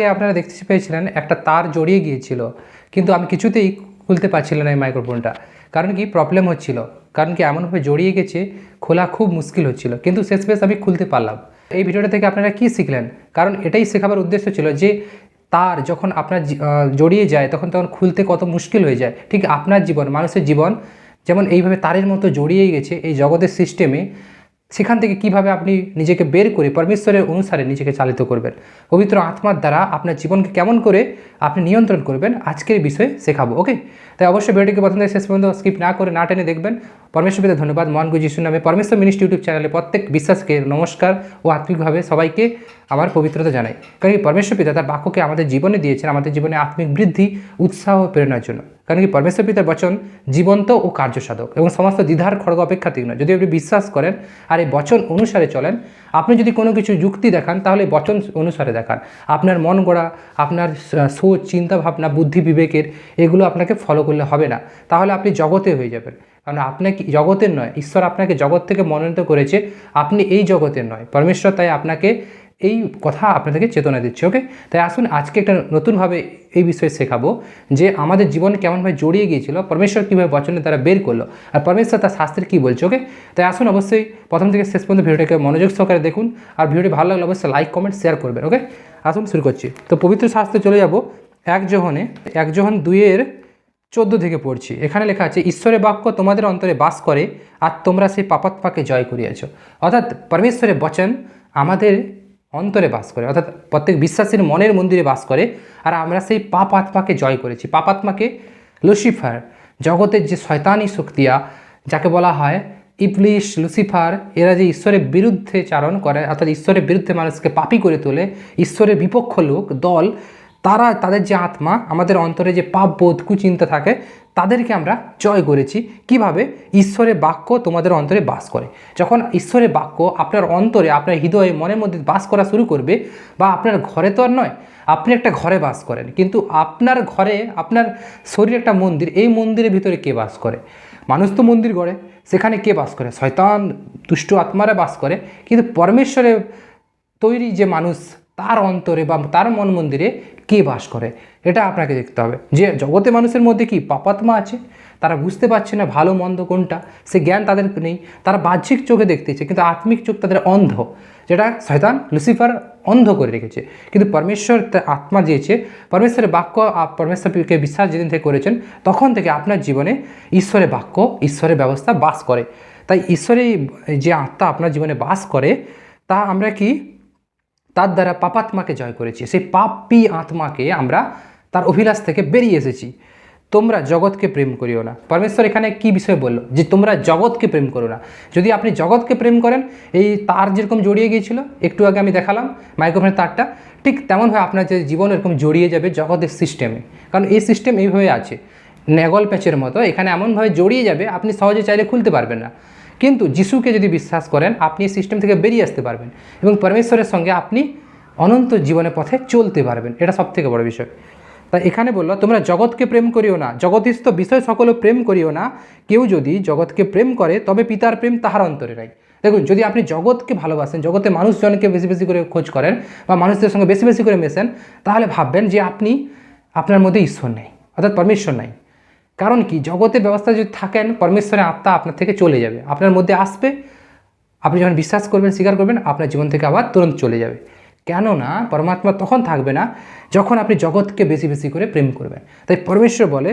আগে আপনারা দেখতে পেয়েছিলেন, একটা তার জড়িয়ে গিয়েছিল। কিন্তু আমি কিছুতেই খুলতে পারছিলাম না এই মাইক্রোফোনটা কারণ কি? প্রবলেম হচ্ছিল। কারণ কি? এমনভাবে জড়িয়ে গেছে, খোলা খুব মুশকিল হচ্ছিল। কিন্তু শেষ শেষমেশ আমি খুলতে পারলাম। এই ভিডিওটা থেকে আপনারা কি শিখলেন? কারণ এটাই শেখাবার উদ্দেশ্য ছিল যে, তার যখন আপনার জড়িয়ে যায়, তখন তখন খুলতে কত মুশকিল হয়ে যায়। ঠিক আপনার জীবন, মানুষের জীবন যেমন এইভাবে তারের মতো জড়িয়েই গেছে এই জগতের সিস্টেমে সেখান থেকে কীভাবে আপনি নিজেকে বের করে পরমেশ্বরের অনুসারে নিজেকে চালিত করবেন? পবিত্র আত্মার দ্বারা আপনার জীবনকে কেমন করে আপনি নিয়ন্ত্রণ করবেন, আজকের বিষয়ে শেখাবো, ওকে? তাই অবশ্যই ভিডিওটিকে প্রথম শেষ পর্যন্ত স্কিপ না করে, না টেনে দেখবেন। পরমেশ্বর পিতা ধন্যবাদ মন গুজিশুর নামে। পরমেশ্বর মিনিস্ট ইউটিউব চ্যানেলে প্রত্যেক বিশ্বাসকে নমস্কার ও আত্মিকভাবে সবাইকে আমার পবিত্রতা জানাই। কারণ পরমেশ্বর পিতা তার বাক্যকে আমাদের জীবনে দিয়েছেন, আমাদের জীবনে আত্মিক বৃদ্ধি, উৎসাহ প্রেরণার জন্য। কারণ কি পরমেশ্বর পিতার বচন জীবন্ত ও কার্যসাধক এবং সমস্ত দ্বিধার খড়গ অপেক্ষা তীক্ষ্ণ যদি আপনি বিশ্বাস করেন আর এই বচন অনুসারে চলেন, আপনি যদি কোনো কিছু যুক্তি দেখান, তাহলে বচন অনুসারে দেখান। আপনার মন গড়া, আপনার সোচ, চিন্তা ভাবনা, বুদ্ধি বিবেকের এগুলো আপনাকে ফলো করলে হবে না। তাহলে আপনি জগতে হয়ে যাবেন। কারণ আপনাকে জগতের নয়, ঈশ্বর আপনাকে জগৎ থেকে মনোনীত করেছে। আপনি এই জগতের নয়। পরমেশ্বর তাই আপনাকে এই কথা আপনাদেরকে চেতনা দিচ্ছে ওকে তাই আসুন আজকে একটা নতুনভাবে এই বিষয়ে শেখাবো যে আমাদের জীবন কেমনভাবে জড়িয়ে গিয়েছিল, পরমেশ্বর কীভাবে বচনে তারা বের করল আর পরমেশ্বর তার শাস্ত্রে কী বলছে ওকে তাই আসুন অবশ্যই প্রথম থেকে শেষ পর্যন্ত ভিডিওটাকে মনোযোগ সহকারে দেখুন আর ভিডিওটি ভালো লাগলে অবশ্যই লাইক কমেন্ট শেয়ার করবেন ওকে আসুন শুরু করছি। তো পবিত্র শাস্ত্রে চলে যাব এক জহনে, এক জহন দুইয়ের চোদ্দ থেকে পড়ছি। এখানে লেখা আছে, ঈশ্বরের বাক্য তোমাদের অন্তরে বাস করে আর তোমরা সেই পাপাত্মাকে জয় করিয়াছ। অর্থাৎ পরমেশ্বরের বচন আমাদের অন্তরে বাস করে, অর্থাৎ প্রত্যেক বিশ্বাসীর মনের মন্দিরে বাস করে। আর আমরা সেই পাপ আত্মাকে জয় করেছি। পাপ আত্মাকে লুসিফার, জগতের যে শয়তানি শক্তিয়া যাকে বলা হয় ইবলিশ, লুসিফার, এরা যে ঈশ্বরের বিরুদ্ধে চারণ করে, অর্থাৎ ঈশ্বরের বিরুদ্ধে মানুষকে পাপি করে তোলে, ঈশ্বরের বিপক্ষ লোক, দল তারা, তাদের যে আত্মা, আমাদের অন্তরে যে পাপ বোধ, কুচিন্তা থাকে, তাদেরকে আমরা জয় করেছি। কীভাবে? ঈশ্বরের বাক্য তোমাদের অন্তরে বাস করে। যখন ঈশ্বরের বাক্য আপনার অন্তরে, আপনার হৃদয়ে, মনের মধ্যে বাস করা শুরু করবে, বা আপনার ঘরে তো আর নয়, আপনি একটা ঘরে বাস করেন। কিন্তু আপনার ঘরে, আপনার শরীর একটা মন্দির, এই মন্দিরের ভিতরে কে বাস করে? মানুষ তো মন্দির গড়ে, সেখানে কে বাস করে? শয়তান, দুষ্ট আত্মারা বাস করে। কিন্তু পরমেশ্বরের তৈরি যে মানুষ তার অন্তরে বা তার মন মন্দিরে কে বাস করে? এটা আপনাকে দেখতে হবে। যে জগতে মানুষের মধ্যে কি পাপাত্মা আছে? তারা বুঝতে পারছে না ভালো মন্দ কোনটা। সে জ্ঞান তাদের নেই। তারা বাহ্যিক চোখে দেখতেছে কিন্তু আত্মিক চোখ তাদের অন্ধ। যেটা শয়তান লুসিফার অন্ধ করে রেখেছে। কিন্তু পরমেশ্বর তার আত্মা দিয়েছে। পরমেশ্বরের বাক্য পরমেশ্বরকে বিশ্বাস যেদিন থেকে করেছেন, তখন থেকে আপনার জীবনে ঈশ্বরের বাক্য, ঈশ্বরের ব্যবস্থা বাস করে। তাই ঈশ্বরের যে আত্মা আপনার জীবনে বাস করে, তা আমরা কি তার দ্বারা পাপাত্মাকে জয় করেছি। সেই পাপি আত্মাকে আমরা তার অভিলাষ থেকে বেরিয়ে এসেছি। তোমরা জগৎকে প্রেম করিও না। পরমেশ্বর এখানে কি বিষয় বলল? যে তোমরা জগৎকে প্রেম করো না। যদি আপনি জগৎকে প্রেম করেন, এই তার যেরকম জড়িয়ে গিয়েছিল, একটু আগে আমি দেখালাম মাইক্রোফোনের তারটা, ঠিক তেমনভাবে আপনার যে জীবন এরকম জড়িয়ে যাবে জগতের সিস্টেমে কারণ এই সিস্টেম এইভাবে আছে। নেগল প্যাচের মতো, এখানে এমনভাবে জড়িয়ে যাবে, আপনি সহজে চাইলে খুলতে পারবেন না। কিন্তু যিশুকে যদি বিশ্বাস করেন, আপনি এই সিস্টেম থেকে বেরিয়ে আসতে পারবেন এবং পরমেশ্বরের সঙ্গে আপনি অনন্ত জীবনের পথে চলতে পারবেন। এটা সব থেকে বড় বিষয়। তাই এখানে বলল, তোমরা জগৎকে প্রেম করিও না জগতিস্থ বিষয় সকল প্রেম করিও না। কেউ যদি জগৎকে প্রেম করে, তবে পিতার প্রেম তাহার অন্তরে নাই। দেখুন, যদি আপনি জগৎকে ভালোবাসেন, জগতে মানুষজনকে বেশি বেশি করে খোঁজ করেন বা মানুষদের সঙ্গে বেশি বেশি করে মেশেন, তাহলে ভাববেন যে আপনি আপনার মধ্যে ঈশ্বর নেই, অর্থাৎ পরমেশ্বর নাই। কারণ কি? জগতের ব্যবস্থা যদি থাকেন, পরমেশ্বরের আত্মা আপনার থেকে চলে যাবে। আপনার মধ্যে আসবে, আপনি যখন বিশ্বাস করবেন, স্বীকার করবেন, আপনার জীবন থেকে আবার তুরন্ত চলে যাবে। কেননা, পরমাত্মা তখন থাকবে না যখন আপনি জগৎকে বেশি বেশি করে প্রেম করবেন। তাই পরমেশ্বর বলে,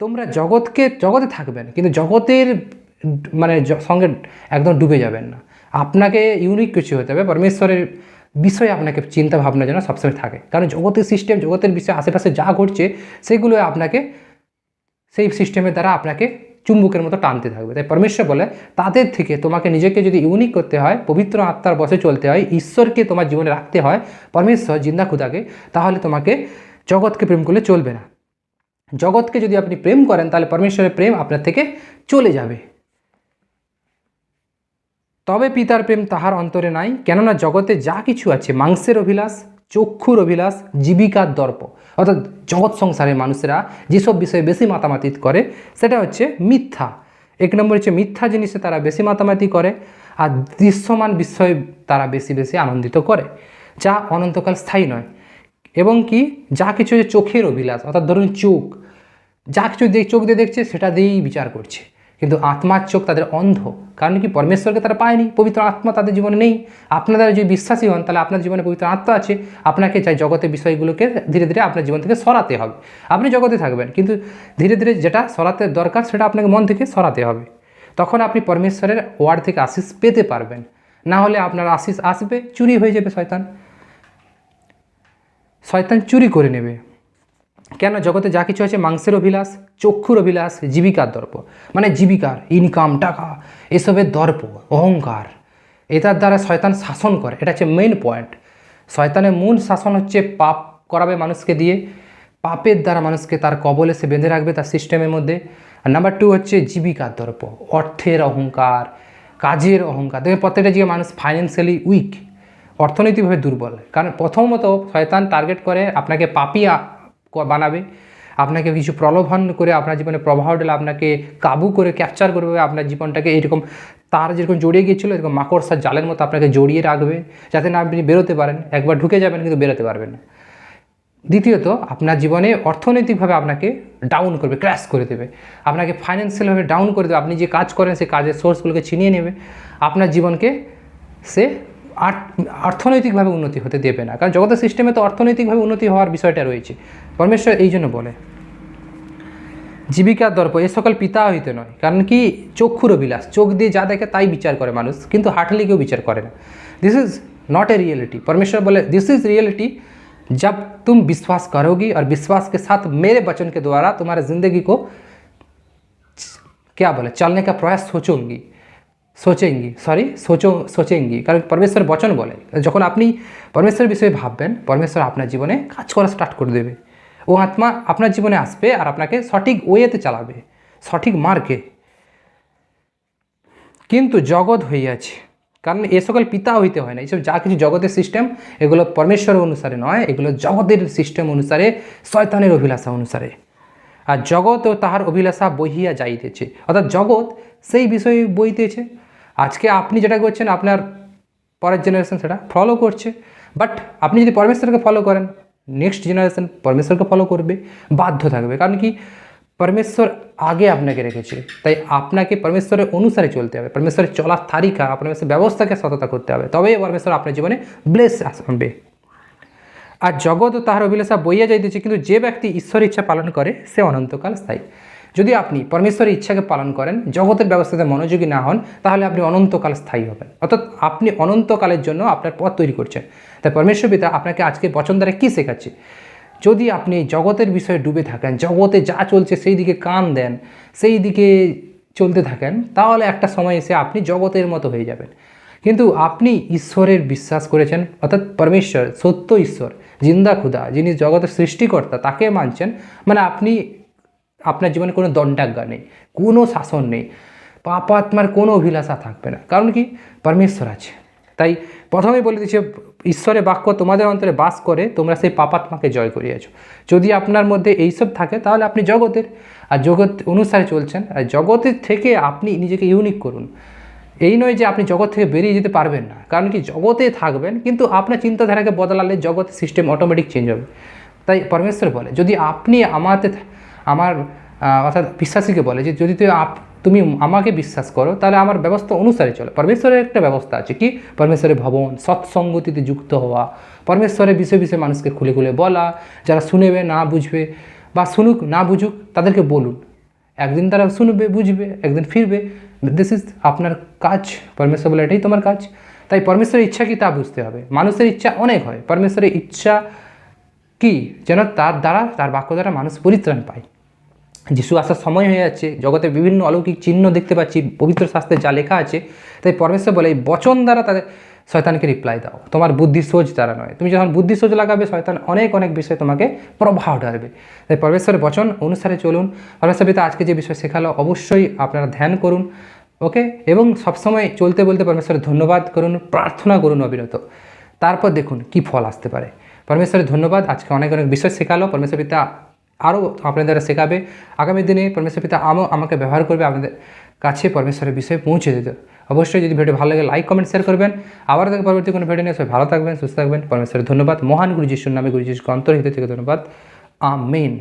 তোমরা জগৎকে, জগতে থাকবেন, কিন্তু জগতের মানে সঙ্গে একদম ডুবে যাবেন না। আপনাকে ইউনিক কিছু হতে হবে। পরমেশ্বরের বিষয়ে আপনাকে চিন্তা ভাবনা যেন সবসময় থাকে। কারণ জগতের সিস্টেম জগতের বিষয়ে আশেপাশে যা ঘটছে, সেগুলো আপনাকে সেই সিস্টেমের দ্বারা আপনাকে চুম্বকের মতো টানতে থাকবে। তাই পরমেশ্বর বলে, তাদের থেকে তোমাকে নিজেকে যদি ইউনিক করতে হয়, পবিত্র আত্মার বসে চলতে হয়, ঈশ্বরকে তোমার জীবনে রাখতে হয়, পরমেশ্বর জিন্দা খুদাকে, তাহলে তোমাকে জগৎকে প্রেম করলে চলবে না। জগৎকে যদি আপনি প্রেম করেন, তাহলে পরমেশ্বরের প্রেম আপনার থেকে চলে যাবে। তবে পিতার প্রেম তাহার অন্তরে নাই, কেননা জগতে যা কিছু আছে, মাংসের অভিলাষ চক্ষুর অভিলাষ, জীবিকার দর্প। অর্থাৎ জগৎ সংসারের মানুষেরা যেসব বিষয়ে বেশি মাতামাতি করে, সেটা হচ্ছে মিথ্যা। এক নম্বর হচ্ছে মিথ্যা জিনিসে তারা বেশি মাতামাতি করে, আর দৃশ্যমান বিষয়ে তারা বেশি বেশি আনন্দিত করে, যা অনন্তকাল স্থায়ী নয়। এবং কি, যা কিছু চোখের অভিলাষ, অর্থাৎ ধরুন চোখ, যা কিছু চোখ দিয়ে দেখছে, সেটা দিয়েই বিচার করছে। কিন্তু আত্মার চোখ তাদের অন্ধ। কারণ কি? পরমেশ্বরকে তারা পায়নি। পবিত্র আত্মা তাদের জীবনে নেই। আপনারা যদি বিশ্বাসী হন, তাহলে আপনার জীবনে পবিত্র আত্মা আছে। আপনাকে চাই জগতের বিষয়গুলোকে ধীরে ধীরে আপনার জীবন থেকে সরাতে হবে। আপনি জগতে থাকবেন, কিন্তু ধীরে ধীরে যেটা সরাতে দরকার, সেটা আপনাকে মন থেকে সরাতে হবে। তখন আপনি পরমেশ্বরের ওয়ার্ড থেকে আশিস পেতে পারবেন। না হলে আপনার আশিস আসবে, চুরি হয়ে যাবে শয়তান। শয়তান চুরি করে নেবে। কেন জগতে যা কিছু আছে, মাংসের অভিলাষ, চক্ষুর অভিলাষ, জীবিকার দর্প। মানে জীবিকার ইনকাম টাকা, এসবের দর্প, অহংকার। এটার দ্বারা শয়তান শাসন করে, এটা হচ্ছে মেইন পয়েন্ট শয়তানের মূল শাসন হচ্ছে পাপ করাবে মানুষকে দিয়ে। পাপের দ্বারা মানুষকে তার কবলে সে বেঁধে রাখবে তার সিস্টেমের মধ্যে। আর নাম্বার টু হচ্ছে জীবিকার দর্প, অর্থের অহংকার, কাজের অহংকার। দেখবেন প্রত্যেকটা যে মানুষ ফাইন্যান্সিয়ালি উইক অর্থনৈতিকভাবে দুর্বল। কারণ প্রথমত শয়তান টার্গেট করে আপনাকে পাপি আ- ক- বানাবে। আপনাকে কিছু প্রলোভন করে আপনার জীবনে প্রভাব ঢেলে আপনাকে কাবু করে ক্যাপচার করবে, আপনার জীবনটাকে এরকম তার যেরকম জড়িয়ে গিয়েছিল, এরকম মাকড়সার জালের মতো আপনাকে জড়িয়ে রাখবে, যাতে না আপনি বেরোতে পারেন। একবার ঢুকে যাবেন কিন্তু বেরোতে পারবেন না। দ্বিতীয়ত, আপনার জীবনে অর্থনৈতিকভাবে আপনাকে ডাউন করবে ক্র্যাশ করে দেবে। আপনাকে ফাইন্যান্সিয়ালভাবে ডাউন করে দেবে। আপনি যে কাজ করেন সেই কাজের সোর্সগুলোকে ছিনিয়ে নেবে। আপনার জীবনকে সে অর্থনৈতিকভাবে উন্নতি হতে দেবে না কারণ জগতের সিস্টেমে তো অর্থনৈতিকভাবে উন্নতি হওয়ার বিষয়টা রয়েছে পরমেশ্বর এই জন্য বলে জীবিকার দর্প এ সকল পিতা হইতে নয় কারণ কি চক্ষুর বিলাস চোখ দিয়ে যা দেখে তাই বিচার করে মানুষ কিন্তু হার্টলি কেউ বিচার করে না this is not a reality परमेश्वर बोले दिस इज रियलिटी जब तुम विश्वास करोगी और विश्वास के साथ मेरे वचन के द्वारा तुम्हारे ज़िंदगी को क्या बोले चलने का प्रयास सोचोगी সোচেঙ্গি সরি সোচ সোচেঙ্গি কারণ পরমেশ্বর বচন বলে যখন আপনি পরমেশ্বরের বিষয়ে ভাববেন পরমেশ্বর আপনার জীবনে কাজ করা স্টার্ট করে দেবে ও আত্মা আপনার জীবনে আসবে আর আপনাকে সঠিক ওয়েতে চালাবে সঠিক মার্গে কিন্তু জগৎ হইয়াছে কারণ এ সকল পিতা হইতে হয় না এইসব যা কিছু জগতের সিস্টেম এগুলো পরমেশ্বর অনুসারে নয় এগুলো জগতের সিস্টেম অনুসারে শয়তানের অভিলাষা অনুসারে আর জগৎ ও তাহার অভিলাষা বহিয়া যাইতেছে অর্থাৎ জগৎ সেই বিষয়ে বইতেছে আজকে আপনি যেটা করছেন, আপনার পরের জেনারেশন সেটা ফলো করছে। বাট আপনি যদি পরমেশ্বরকে ফলো করেন নেক্সট জেনারেশন পরমেশ্বরকে ফলো করবে, বাধ্য থাকবে। কারণ কি? পরমেশ্বর আগে আপনাকে রেখেছে। তাই আপনাকে পরমেশ্বরের অনুসারে চলতে হবে। পরমেশ্বরের চলার তারিকা পরমেশ্বরের ব্যবস্থাকে সততা করতে হবে। তবেই পরমেশ্বর আপনার জীবনে ব্লেস আসবে আর জগৎ তাহার অভিলাষা বইয়া যাইতেছে, কিন্তু যে ব্যক্তি ঈশ্বরের ইচ্ছা পালন করে, সে অনন্তকাল স্থায়ী। যদি আপনি পরমেশ্বরের ইচ্ছাকে পালন করেন, জগতের ব্যবস্থাতে মনোযোগী না হন, তাহলে আপনি অনন্তকাল স্থায়ী হবেন। অর্থাৎ আপনি অনন্তকালের জন্য আপনার পথ তৈরি করছেন। তাই পরমেশ্বর পিতা আপনাকে আজকে বচন দ্বারা কী শেখাচ্ছে? যদি আপনি জগতের বিষয়ে ডুবে থাকেন, জগতে যা চলছে সেই দিকে কান দেন, সেই দিকে চলতে থাকেন, তাহলে একটা সময় এসে আপনি জগতের মতো হয়ে যাবেন। কিন্তু আপনি ঈশ্বরের বিশ্বাস করেছেন, অর্থাৎ পরমেশ্বর সত্য ঈশ্বর, জিন্দা খুদা, যিনি জগতের সৃষ্টিকর্তা, তাকে মানছেন। মানে আপনি আপনার জীবনে কোনো দণ্ডাজ্ঞা নেই, কোনো শাসন নেই, পাপাত্মার কোনো অভিলাষা থাকবে না। কারণ কি? পরমেশ্বর আছে। তাই প্রথমেই বলে দিচ্ছে, ঈশ্বরের বাক্য তোমাদের অন্তরে বাস করে, তোমরা সেই পাপাত্মাকে জয় করিয়েছ। যদি আপনার মধ্যে এইসব থাকে, তাহলে আপনি জগতের। আর জগৎ অনুসারে চলছেন, আর জগতের থেকে আপনি নিজেকে ইউনিক করুন। এই নয় যে আপনি জগৎ থেকে বেরিয়ে যেতে পারবেন না। কারণ কি? জগতে থাকবেন, কিন্তু আপনার চিন্তাধারাকে বদলালে জগতের সিস্টেম অটোমেটিক চেঞ্জ হবে। তাই পরমেশ্বর বলে, যদি আপনি আমাতে আমার অর্থাৎ বিশ্বাসীকে বলে যে যদি তুই তুমি আমাকে বিশ্বাস করো, তাহলে আমার ব্যবস্থা অনুসারে চলো। পরমেশ্বরের একটা ব্যবস্থা আছে কি? পরমেশ্বরের ভবন, সৎসঙ্গতিতে যুক্ত হওয়া, পরমেশ্বরের বিষয়ে বিষয়ে মানুষকে খুলে খুলে বলা, যারা শুনেবে, না বুঝবে বা শুনুক, না বুঝুক, তাদেরকে বলুন। একদিন তারা শুনবে, বুঝবে, একদিন ফিরবে। দিস ইজ আপনার কাজ। পরমেশ্বর বলে, এটাই তোমার কাজ। তাই পরমেশ্বরের ইচ্ছা কি তা বুঝতে হবে। মানুষের ইচ্ছা অনেক হয়। পরমেশ্বরের ইচ্ছা কি? যেন তার দ্বারা, তার বাক্য দ্বারা মানুষ পরিত্রাণ পায়। যিশু আসার সময় হয়ে যাচ্ছে, জগতে বিভিন্ন অলৌকিক চিহ্ন দেখতে পাচ্ছি, পবিত্র শাস্ত্রে যা লেখা আছে, তাই পরমেশ্বর বলে, এই বচন দ্বারা তাদের শয়তানকে রিপ্লাই দাও। তোমার বুদ্ধি সোচ দ্বারা নয়। তুমি যখন বুদ্ধি সোজ লাগাবে, শয়তান অনেক অনেক বিষয়ে তোমাকে প্রভাব ঢালবে। তাই পরমেশ্বরের বচন অনুসারে চলুন। পরমেশ্বর পিতা আজকে যে বিষয় শেখালো, অবশ্যই আপনারা ধ্যান করুন, ওকে? এবং সবসময় চলতে বলতে পরমেশ্বরের ধন্যবাদ করুন, প্রার্থনা করুন অবিরত। তারপর দেখুন কি ফল আসতে পারে। পরমেশ্বরের ধন্যবাদ, আজকে অনেক অনেক বিষয় শেখালো। পরমেশ্বর পিতা আরও আপনাদের শেখাবে। আগামী দিনে পরমেশ্বর পিতা আমও আমাকে ব্যবহার করবে আপনাদের কাছে পরমেশ্বরের বিষয়ে পৌঁছে দিতে। অবশ্যই যদি ভিডিও ভালো লাগে লাইক কমেন্ট শেয়ার করবেন। আবার দেখে পরবর্তী কোনো ভিডিও নিয়ে। সবাই ভালো থাকবেন, সুস্থ থাকবেন। পরমেশ্বরের ধন্যবাদ। মহান গুরু নামে গুরু অন্তর্হিত থেকে ধন্যবাদ। আমিন।